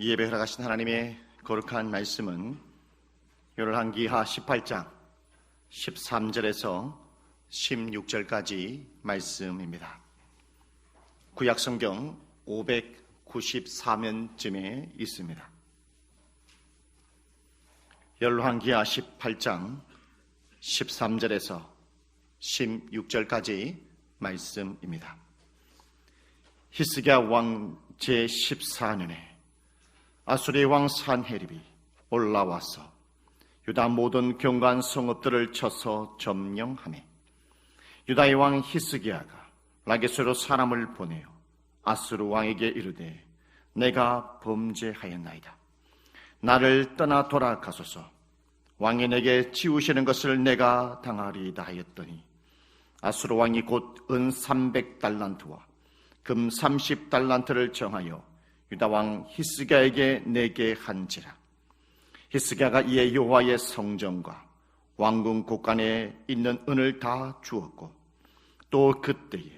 예배하러 가신 하나님의 거룩한 말씀은 열왕기하 18장 13절에서 16절까지 말씀입니다. 구약성경 594면쯤에 있습니다. 열왕기하 18장 13절에서 16절까지 말씀입니다. 히스기야 왕 제14년에 아수리 왕 산헤립이 올라와서 유다 모든 경관 성읍들을 쳐서 점령하매 유다의 왕 히스기야가 라게스로 사람을 보내어 아수르 왕에게 이르되 내가 범죄하였나이다. 나를 떠나 돌아가소서 왕이 내게 치우시는 것을 내가 당하리다 하였더니 아수르 왕이 곧 은 300달란트와 금 30달란트를 정하여 유다 왕 히스기야에게 내게 한지라. 히스기야가 이에 여호와의 성전과 왕궁 곳간에 있는 은을 다 주었고 또 그때에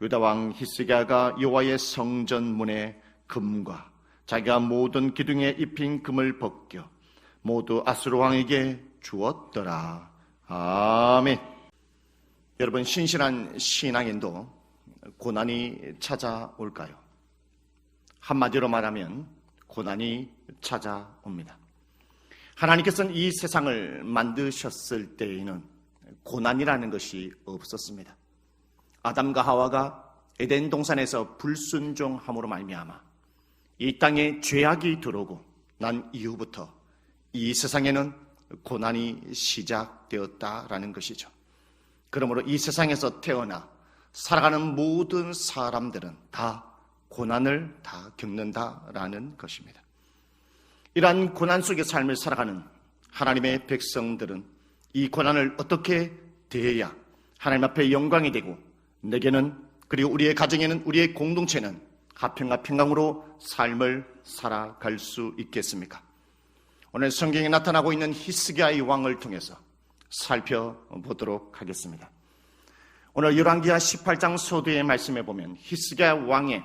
유다 왕 히스기야가 여호와의 성전 문에 금과 자기가 모든 기둥에 입힌 금을 벗겨 모두 아수르 왕에게 주었더라. 아멘. 여러분 신실한 신앙인도 고난이 찾아올까요? 한마디로 말하면 고난이 찾아옵니다. 하나님께서는 이 세상을 만드셨을 때에는 고난이라는 것이 없었습니다. 아담과 하와가 에덴 동산에서 불순종함으로 말미암아 이 땅에 죄악이 들어오고 난 이후부터 이 세상에는 고난이 시작되었다라는 것이죠. 그러므로 이 세상에서 태어나 살아가는 모든 사람들은 다 고난을 다 겪는다라는 것입니다. 이러한 고난 속의 삶을 살아가는 하나님의 백성들은 이 고난을 어떻게 대해야 하나님 앞에 영광이 되고 내게는 그리고 우리의 가정에는 우리의 공동체는 화평과 평강으로 삶을 살아갈 수 있겠습니까? 오늘 성경에 나타나고 있는 히스기야의 왕을 통해서 살펴보도록 하겠습니다. 오늘 열왕기하 18장 소두의 말씀에 보면 히스기야 왕의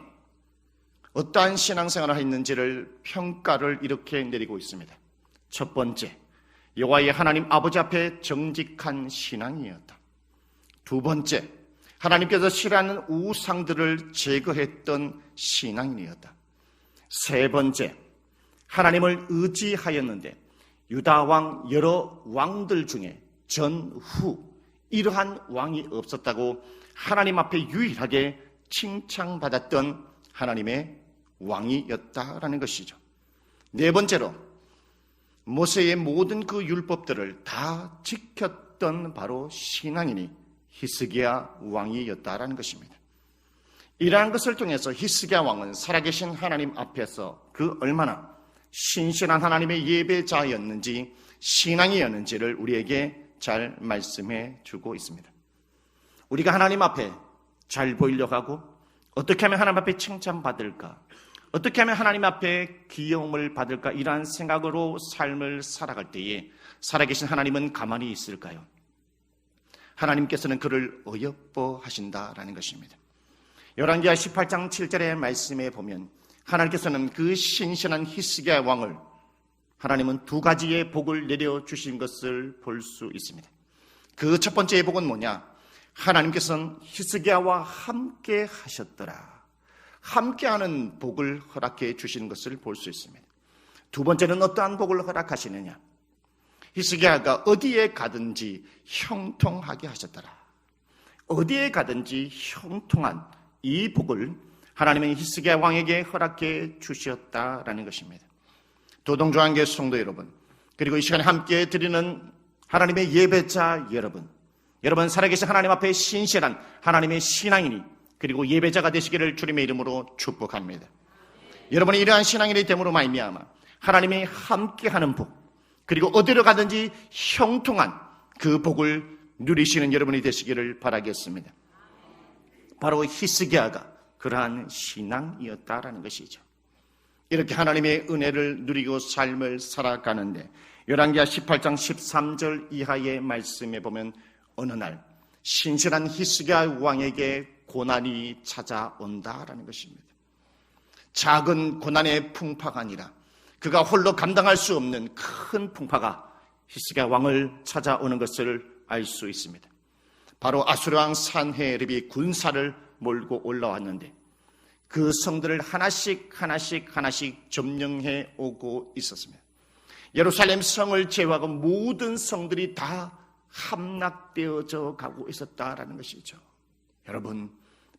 어떠한 신앙생활을 했는지를 평가를 이렇게 내리고 있습니다. 첫 번째, 여호와의 하나님 아버지 앞에 정직한 신앙이었다. 두 번째, 하나님께서 싫어하는 우상들을 제거했던 신앙인이었다. 세 번째, 하나님을 의지하였는데 유다 왕 여러 왕들 중에 전후 이러한 왕이 없었다고 하나님 앞에 유일하게 칭찬받았던 하나님의 왕이었다라는 것이죠. 네 번째로 모세의 모든 그 율법들을 다 지켰던 바로 신앙인이 히스기야 왕이었다라는 것입니다. 이러한 것을 통해서 히스기야 왕은 살아계신 하나님 앞에서 그 얼마나 신실한 하나님의 예배자였는지 신앙이었는지를 우리에게 잘 말씀해 주고 있습니다. 우리가 하나님 앞에 잘 보이려고 하고 어떻게 하면 하나님 앞에 칭찬받을까? 어떻게 하면 하나님 앞에 귀여움을 받을까? 이러한 생각으로 삶을 살아갈 때에 살아계신 하나님은 가만히 있을까요? 하나님께서는 그를 어여뻐 하신다라는 것입니다. 열왕기하 18장 7절의 말씀에 보면 하나님께서는 그 신신한 히스기야 왕을 하나님은 두 가지의 복을 내려 주신 것을 볼 수 있습니다. 그 첫 번째의 복은 뭐냐? 하나님께서는 히스기야와 함께 하셨더라. 함께하는 복을 허락해 주시는 것을 볼 수 있습니다. 두 번째는 어떠한 복을 허락하시느냐? 히스기야가 어디에 가든지 형통하게 하셨더라. 어디에 가든지 형통한 이 복을 하나님은 히스기야 왕에게 허락해 주셨다라는 것입니다. 도동조한계 성도 여러분, 그리고 이 시간에 함께 드리는 하나님의 예배자 여러분, 여러분 살아계신 하나님 앞에 신실한 하나님의 신앙인이 그리고 예배자가 되시기를 주님의 이름으로 축복합니다. 여러분이 이러한 신앙인이 됨으로 말미암아 하나님이 함께하는 복, 그리고 어디로 가든지 형통한 그 복을 누리시는 여러분이 되시기를 바라겠습니다. 바로 히스기야가 그러한 신앙이었다라는 것이죠. 이렇게 하나님의 은혜를 누리고 삶을 살아가는데 열왕기하 18장 13절 이하의 말씀에 보면 어느 날 신실한 히스기야 왕에게 고난이 찾아온다라는 것입니다. 작은 고난의 풍파가 아니라 그가 홀로 감당할 수 없는 큰 풍파가 히스기야 왕을 찾아오는 것을 알 수 있습니다. 바로 아수르 왕 산헤립이 군사를 몰고 올라왔는데 그 성들을 하나씩 하나씩 하나씩 점령해 오고 있었습니다. 예루살렘 성을 제외하고 모든 성들이 다 함락되어져 가고 있었다라는 것이죠. 여러분,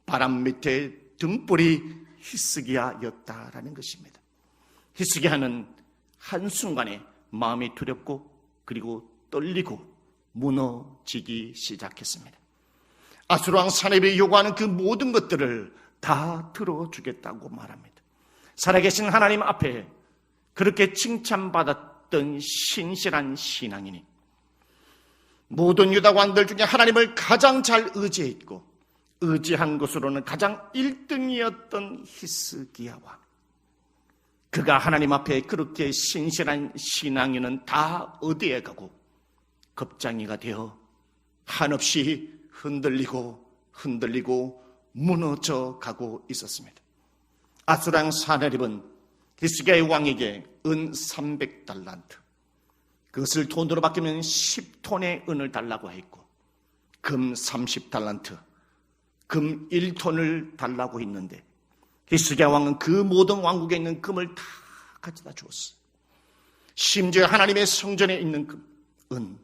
바람 밑에 등불이 히스기야였다라는 것입니다. 히스기야는 한순간에 마음이 두렵고 그리고 떨리고 무너지기 시작했습니다. 아수르왕 사렙이 요구하는 그 모든 것들을 다 들어주겠다고 말합니다. 살아계신 하나님 앞에 그렇게 칭찬받았던 신실한 신앙이니 모든 유다 왕들 중에 하나님을 가장 잘 의지했고 의지한 것으로는 가장 1등이었던 히스기야 왕. 그가 하나님 앞에 그렇게 신실한 신앙인은 다 어디에 가고 겁장이가 되어 한없이 흔들리고 흔들리고 무너져 가고 있었습니다. 아수랑 사네립은 히스기야의 왕에게 은 300달란트 그것을 돈으로 바뀌면 10톤의 은을 달라고 했고 금 30달란트 금 1톤을 달라고 했는데 히스기야 왕은 그 모든 왕국에 있는 금을 다 가져다 주었어. 심지어 하나님의 성전에 있는 금, 은,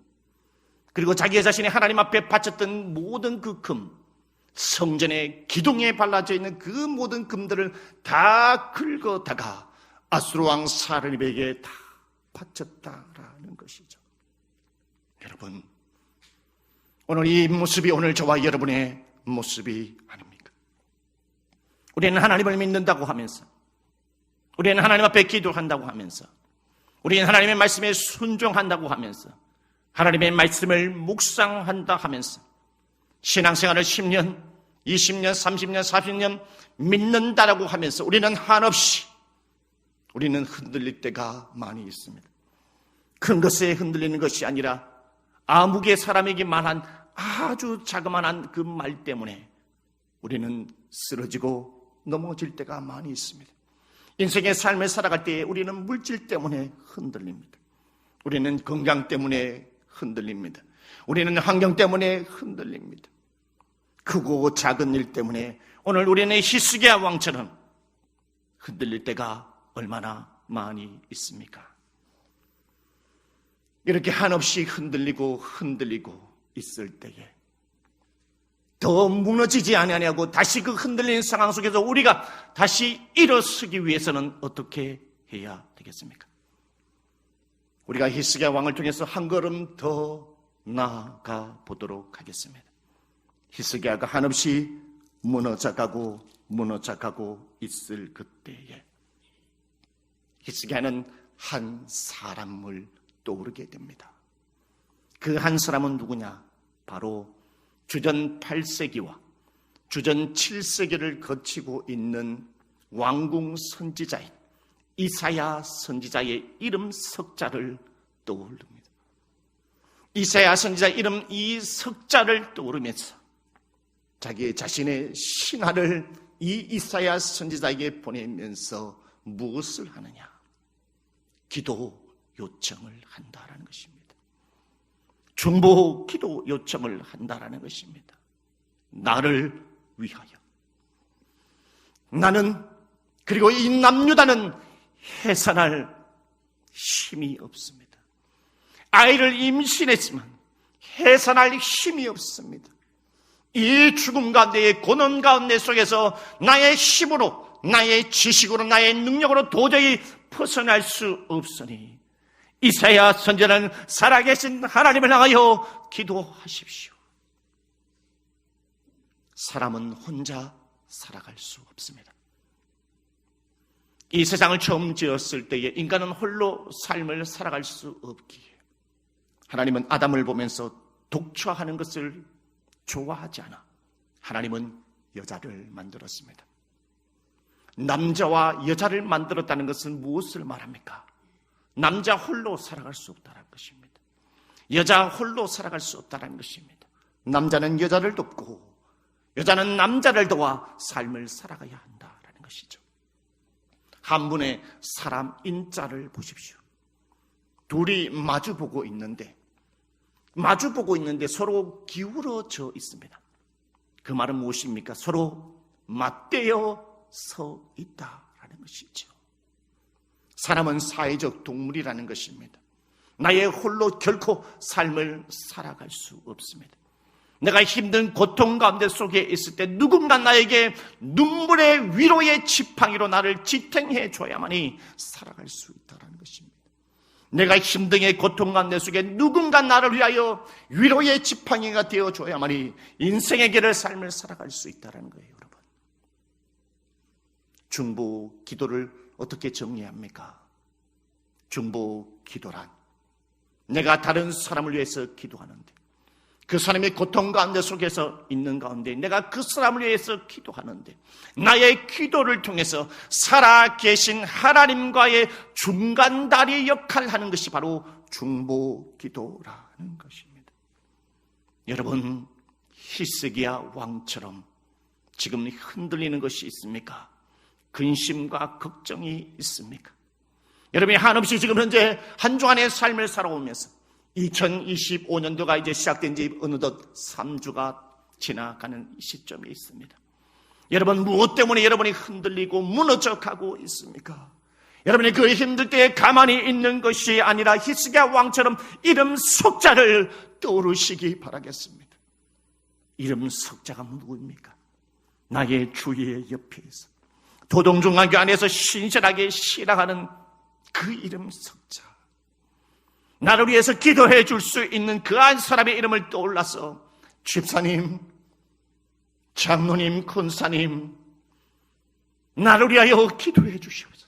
그리고 자기 자신이 하나님 앞에 바쳤던 모든 그 금, 성전의 기둥에 발라져 있는 그 모든 금들을 다 긁어다가 아수르 왕 사르립에게 다 바쳤다라는 것이죠. 여러분, 오늘 이 모습이 오늘 저와 여러분의 모습이 아닙니까? 우리는 하나님을 믿는다고 하면서, 우리는 하나님 앞에 기도한다고 하면서, 우리는 하나님의 말씀에 순종한다고 하면서, 하나님의 말씀을 묵상한다 하면서, 신앙생활을 10년, 20년, 30년, 40년 믿는다라고 하면서 우리는 한없이 우리는 흔들릴 때가 많이 있습니다. 큰 것에 흔들리는 것이 아니라 아무개 사람에게 말한 아주 자그마한 그 말 때문에 우리는 쓰러지고 넘어질 때가 많이 있습니다. 인생의 삶을 살아갈 때 우리는 물질 때문에 흔들립니다. 우리는 건강 때문에 흔들립니다. 우리는 환경 때문에 흔들립니다. 크고 작은 일 때문에 오늘 우리는 히스기야 왕처럼 흔들릴 때가 얼마나 많이 있습니까? 이렇게 한없이 흔들리고 흔들리고 있을 때에 더 무너지지 아니하고 다시 그 흔들리는 상황 속에서 우리가 다시 일어서기 위해서는 어떻게 해야 되겠습니까? 우리가 히스기야 왕을 통해서 한 걸음 더 나아가 보도록 하겠습니다. 히스기야가 한없이 무너져가고 무너져가고 있을 그때에 히스기야는 한 사람을 떠오르게 됩니다. 그 한 사람은 누구냐? 바로 주전 8세기와 주전 7세기를 거치고 있는 왕궁 선지자인 이사야 선지자의 이름 석자를 떠올릅니다. 이사야 선지자 이름 이 석자를 떠오르면서 자기 자신의 신하를 이 이사야 선지자에게 보내면서 무엇을 하느냐? 기도 요청을 한다라는 것입니다. 중보 기도 요청을 한다라는 것입니다. 나를 위하여. 나는 그리고 이 남유다는 해산할 힘이 없습니다. 아이를 임신했지만 해산할 힘이 없습니다. 이 죽음 가운데의 고난 가운데 속에서 나의 힘으로, 나의 지식으로, 나의 능력으로 도저히 벗어날 수 없으니 이사야 선전은 살아계신 하나님을 향하여 기도하십시오. 사람은 혼자 살아갈 수 없습니다. 이 세상을 처음 지었을 때에 인간은 홀로 삶을 살아갈 수 없기에 하나님은 아담을 보면서 독처하는 것을 좋아하지 않아 하나님은 여자를 만들었습니다. 남자와 여자를 만들었다는 것은 무엇을 말합니까? 남자 홀로 살아갈 수 없다는 것입니다. 여자 홀로 살아갈 수 없다는 것입니다. 남자는 여자를 돕고 여자는 남자를 도와 삶을 살아가야 한다라는 것이죠. 한 분의 사람 인자를 보십시오. 둘이 마주보고 있는데, 마주보고 있는데 서로 기울어져 있습니다. 그 말은 무엇입니까? 서로 맞대어 서 있다라는 것이죠. 사람은 사회적 동물이라는 것입니다. 나의 홀로 결코 삶을 살아갈 수 없습니다. 내가 힘든 고통 가운데 속에 있을 때 누군가 나에게 눈물의 위로의 지팡이로 나를 지탱해 줘야만이 살아갈 수 있다는 것입니다. 내가 힘든의 고통 가운데 속에 누군가 나를 위하여 위로의 지팡이가 되어 줘야만이 인생의 길을 삶을 살아갈 수 있다는 거예요, 여러분. 중보 기도를 어떻게 정리합니까? 중보 기도란 내가 다른 사람을 위해서 기도하는데 그 사람의 고통 가운데 속에서 있는 가운데 내가 그 사람을 위해서 기도하는데 나의 기도를 통해서 살아 계신 하나님과의 중간 다리 역할을 하는 것이 바로 중보 기도라는 것입니다. 여러분 히스기야 왕처럼 지금 흔들리는 것이 있습니까? 근심과 걱정이 있습니까? 여러분이 한없이 지금 현재 한 주간의 삶을 살아오면서 2025년도가 이제 시작된 지 어느덧 3주가 지나가는 시점에 있습니다. 여러분 무엇 때문에 여러분이 흔들리고 무너져 가고 있습니까? 여러분이 그 힘들 때에 가만히 있는 것이 아니라 히스기야 왕처럼 이름 석자를 떠오르시기 바라겠습니다. 이름 석자가 누구입니까? 나의 주의 옆에서 도동중학교 안에서 신실하게 실행하는 그 이름 석자. 나를 위해서 기도해 줄 수 있는 그 한 사람의 이름을 떠올라서 집사님, 장로님, 권사님, 나를 위하여 기도해 주시옵소서.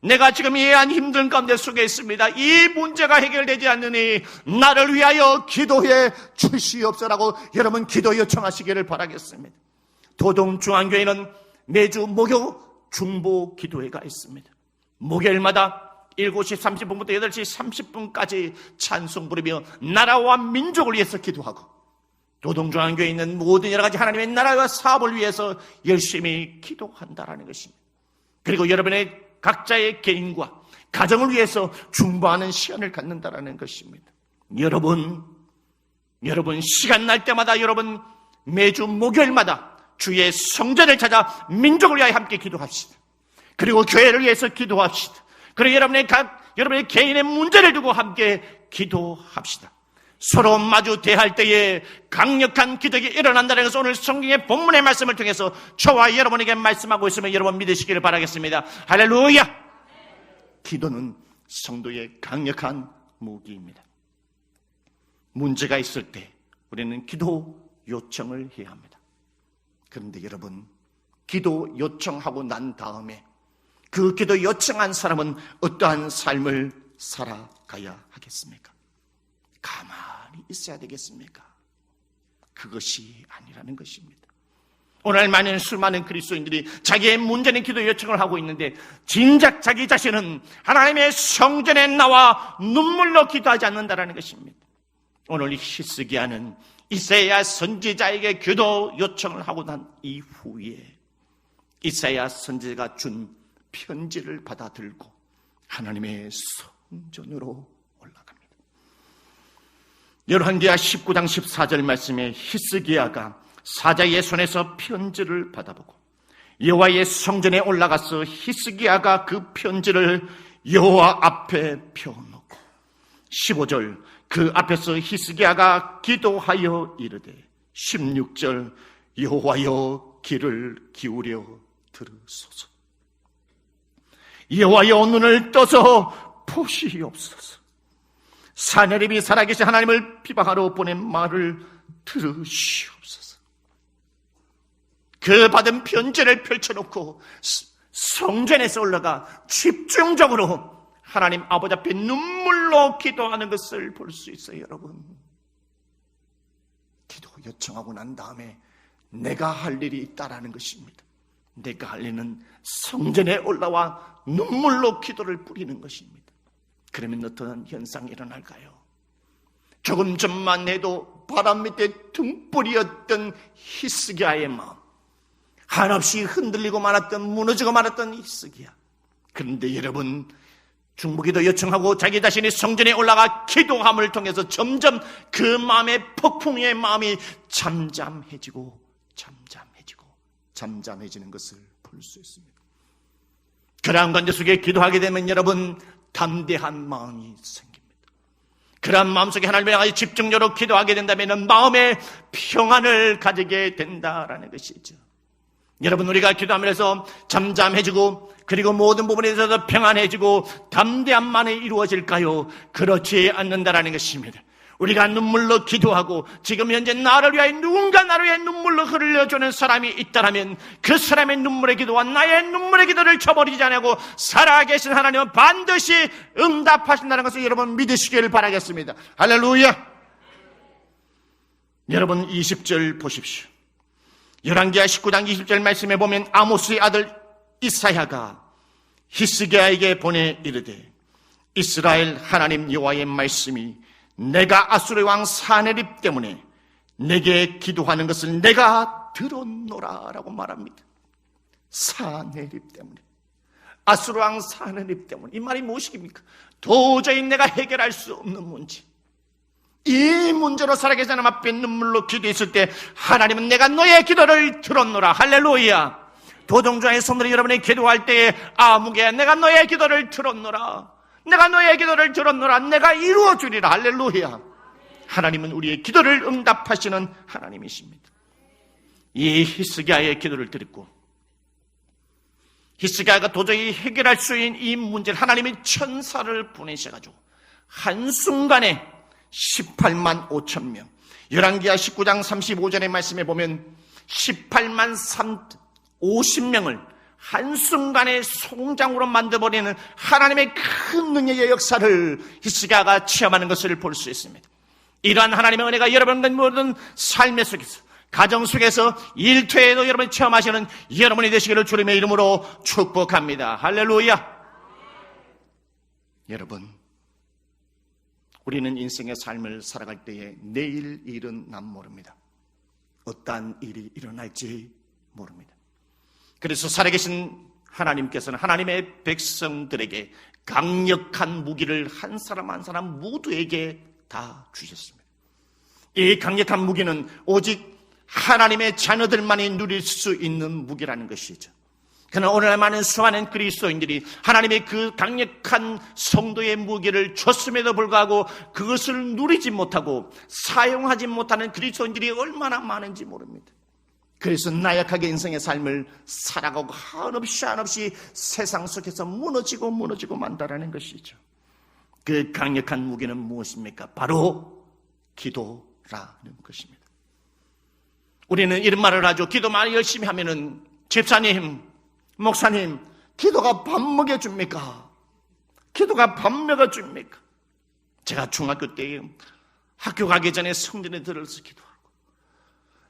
내가 지금 이한 힘든 가운데 속에 있습니다. 이 문제가 해결되지 않느니 나를 위하여 기도해 주시옵소라고 여러분 기도 요청하시기를 바라겠습니다. 도동중앙교회는 매주 목요 중보 기도회가 있습니다. 목요일마다 7시 30분부터 8시 30분까지 찬송 부르며 나라와 민족을 위해서 기도하고 도동중앙교회에 있는 모든 여러 가지 하나님의 나라와 사업을 위해서 열심히 기도한다라는 것입니다. 그리고 여러분의 각자의 개인과 가정을 위해서 중보하는 시간을 갖는다라는 것입니다. 여러분, 여러분 시간 날 때마다 여러분 매주 목요일마다 주의 성전을 찾아 민족을 위하여 함께 기도합시다. 그리고 교회를 위해서 기도합시다. 그리고 여러분의 각, 여러분의 개인의 문제를 두고 함께 기도합시다. 서로 마주 대할 때에 강력한 기적이 일어난다는 것을 오늘 성경의 본문의 말씀을 통해서 저와 여러분에게 말씀하고 있으면 여러분 믿으시기를 바라겠습니다. 할렐루야! 기도는 성도의 강력한 무기입니다. 문제가 있을 때 우리는 기도 요청을 해야 합니다. 그런데 여러분, 기도 요청하고 난 다음에 그 기도 요청한 사람은 어떠한 삶을 살아가야 하겠습니까? 가만히 있어야 되겠습니까? 그것이 아니라는 것입니다. 오늘 많은 수많은 그리스도인들이 자기의 문제는 기도 요청을 하고 있는데 진작 자기 자신은 하나님의 성전에 나와 눈물로 기도하지 않는다라는 것입니다. 오늘 히스기야는 이사야 선지자에게 기도 요청을 하고 난 이후에 이사야 선지자가 준 편지를 받아들고 하나님의 성전으로 올라갑니다. 열왕기하 19장 14절 말씀에 히스기야가 사자의 손에서 편지를 받아보고 여호와의 성전에 올라가서 히스기야가 그 편지를 여호와 앞에 펴놓고 15절 그 앞에서 히스기야가 기도하여 이르되 16절 여호와여 귀를 기울여 들으소서 여호와여 눈을 떠서 보시옵소서. 사내립이 살아계신 하나님을 비방하러 보낸 말을 들으시옵소서. 그 받은 편지를 펼쳐놓고 성전에서 올라가 집중적으로 하나님 아버지 앞에 눈물로 기도하는 것을 볼 수 있어요, 여러분. 기도 요청하고 난 다음에 내가 할 일이 있다라는 것입니다. 내가 할 일은 성전에 올라와 눈물로 기도를 뿌리는 것입니다. 그러면 어떤 현상이 일어날까요? 조금 전만 해도 바람 밑에 등불이었던 히스기야의 마음, 한없이 흔들리고 말았던 무너지고 말았던 히스기야. 그런데 여러분, 중보기도 요청하고 자기 자신이 성전에 올라가 기도함을 통해서 점점 그 마음의 폭풍의 마음이 잠잠해지고 잠잠해지고 잠잠해지는 것을 볼 수 있습니다. 그러한 관계 속에 기도하게 되면 여러분 담대한 마음이 생깁니다. 그러한 마음 속에 하나님을 향해 집중적으로 기도하게 된다면 마음의 평안을 가지게 된다라는 것이죠. 여러분 우리가 기도하면서 잠잠해지고 그리고 모든 부분에 있어서 평안해지고 담대함만이 이루어질까요? 그렇지 않는다라는 것입니다. 우리가 눈물로 기도하고 지금 현재 나를 위하여 누군가 나를 위해 눈물로 흘려주는 사람이 있다면 그 사람의 눈물의 기도와 나의 눈물의 기도를 쳐버리지 않고 살아계신 하나님은 반드시 응답하신다는 것을 여러분 믿으시기를 바라겠습니다. 할렐루야! 여러분 20절 보십시오. 열왕기하 19장 20절 말씀에 보면 아모스의 아들 이사야가 히스기야에게 보내 이르되 이스라엘 하나님 여호와의 말씀이 내가 아수르 왕 사네립 때문에 내게 기도하는 것을 내가 들었노라라고 말합니다. 사네립 때문에 아수르 왕 사네립 때문에 이 말이 무엇입니까? 도저히 내가 해결할 수 없는 문제. 이 문제로 살아계신 하나님 앞에 눈물로 기도했을 때 하나님은 내가 너의 기도를 들었노라. 할렐루야. 도종자의 손으로 여러분이 기도할 때에 아무개 내가 너의 기도를 들었노라. 내가 너의 기도를 들었노라. 내가 이루어주리라. 할렐루야. 하나님은 우리의 기도를 응답하시는 하나님이십니다. 이 히스기야의 기도를 드렸고 히스기야가 도저히 해결할 수 있는 이 문제를 하나님이 천사를 보내셔가지고 한순간에 18만 5천 명. 열왕기하 19장 35절의 말씀에 보면 18만 3, 50명을 한순간에 송장으로 만들어버리는 하나님의 큰 능력의 역사를 히스기야가 체험하는 것을 볼 수 있습니다. 이러한 하나님의 은혜가 여러분의 모든 삶의 속에서 가정 속에서 일터에도 여러분이 체험하시는 여러분이 되시기를 주님의 이름으로 축복합니다. 할렐루야. 여러분 우리는 인생의 삶을 살아갈 때에 내일 일은 난 모릅니다. 어떠한 일이 일어날지 모릅니다. 그래서 살아계신 하나님께서는 하나님의 백성들에게 강력한 무기를 한 사람 한 사람 모두에게 다 주셨습니다. 이 강력한 무기는 오직 하나님의 자녀들만이 누릴 수 있는 무기라는 것이죠. 그러나 오늘날 많은 수많은 그리스도인들이 하나님의 그 강력한 성도의 무기를 줬음에도 불구하고 그것을 누리지 못하고 사용하지 못하는 그리스도인들이 얼마나 많은지 모릅니다. 그래서 나약하게 인생의 삶을 살아가고 한없이 한없이 세상 속에서 무너지고 무너지고 만다라는 것이죠. 그 강력한 무기는 무엇입니까? 바로 기도라는 것입니다. 우리는 이런 말을 하죠. 기도만 열심히 하면은 집사님, 목사님, 기도가 밥 먹여줍니까? 기도가 밥 먹여줍니까? 제가 중학교 때 학교 가기 전에 성전에 들어서 기도하고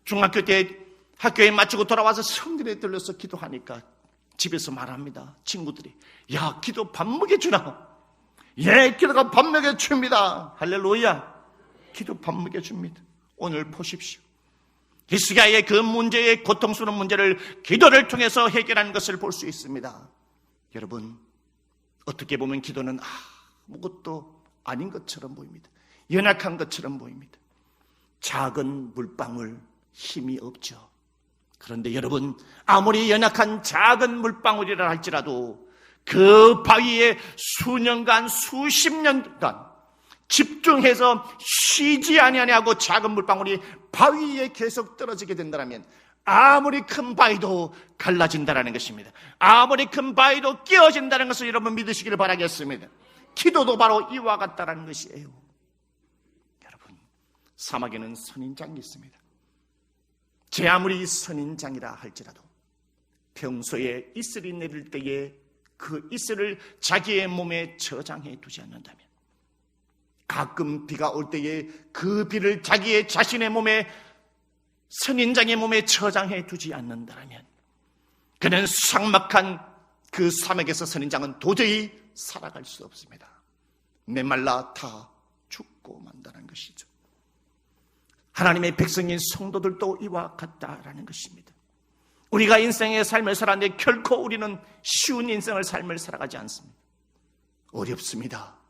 중학교 때 학교에 마치고 돌아와서 성전에 들러서 기도하니까 집에서 말합니다. 친구들이 야 기도 밥 먹여주나? 예 기도가 밥 먹여줍니다. 할렐루야 기도 밥 먹여줍니다. 오늘 보십시오. 히스기야의 그 문제의 고통스러운 문제를 기도를 통해서 해결하는 것을 볼 수 있습니다. 여러분, 어떻게 보면 기도는 아무것도 아닌 것처럼 보입니다. 연약한 것처럼 보입니다. 작은 물방울 힘이 없죠. 그런데 여러분, 아무리 연약한 작은 물방울이라 할지라도 그 바위에 수년간, 수십 년간 집중해서 쉬지 아니하고 작은 물방울이 바위에 계속 떨어지게 된다면 아무리 큰 바위도 갈라진다는 것입니다. 아무리 큰 바위도 끼어진다는 것을 여러분 믿으시기를 바라겠습니다. 기도도 바로 이와 같다는 것이에요. 여러분, 사막에는 선인장이 있습니다. 제 아무리 선인장이라 할지라도 평소에 이슬이 내릴 때에 그 이슬을 자기의 몸에 저장해 두지 않는다면 가끔 비가 올 때에 그 비를 자기의 자신의 몸에 선인장의 몸에 저장해 두지 않는다면 그는 삭막한 그 사막에서 선인장은 도저히 살아갈 수 없습니다. 메말라 다 죽고 만다는 것이죠. 하나님의 백성인 성도들도 이와 같다라는 것입니다. 우리가 인생의 삶을 살았는데 결코 우리는 쉬운 인생을 삶을 살아가지 않습니다. 어렵습니다.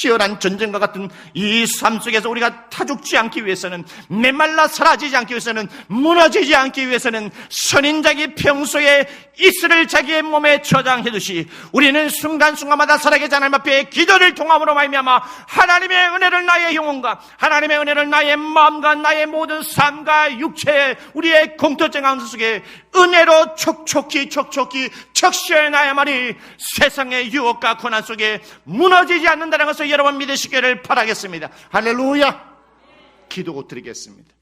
치열한 전쟁과 같은 이 삶 속에서 우리가 타죽지 않기 위해서는 메말라 사라지지 않기 위해서는 무너지지 않기 위해서는 선인자기 평소에 이슬을 자기의 몸에 저장해 두시 우리는 순간순간마다 살아계신 하나님 앞에 기도를 통함으로 말미암아 하나님의 은혜를 나의 영혼과 하나님의 은혜를 나의 마음과 나의 모든 삶과 육체 우리의 공통점 가운데 속에 은혜로 촉촉히 촉촉히 적셔야 나야만이 세상의 유혹과 고난 속에 무너지지 않는다는 것을 여러분 믿으시기를 바라겠습니다. 할렐루야! 기도 드리겠습니다.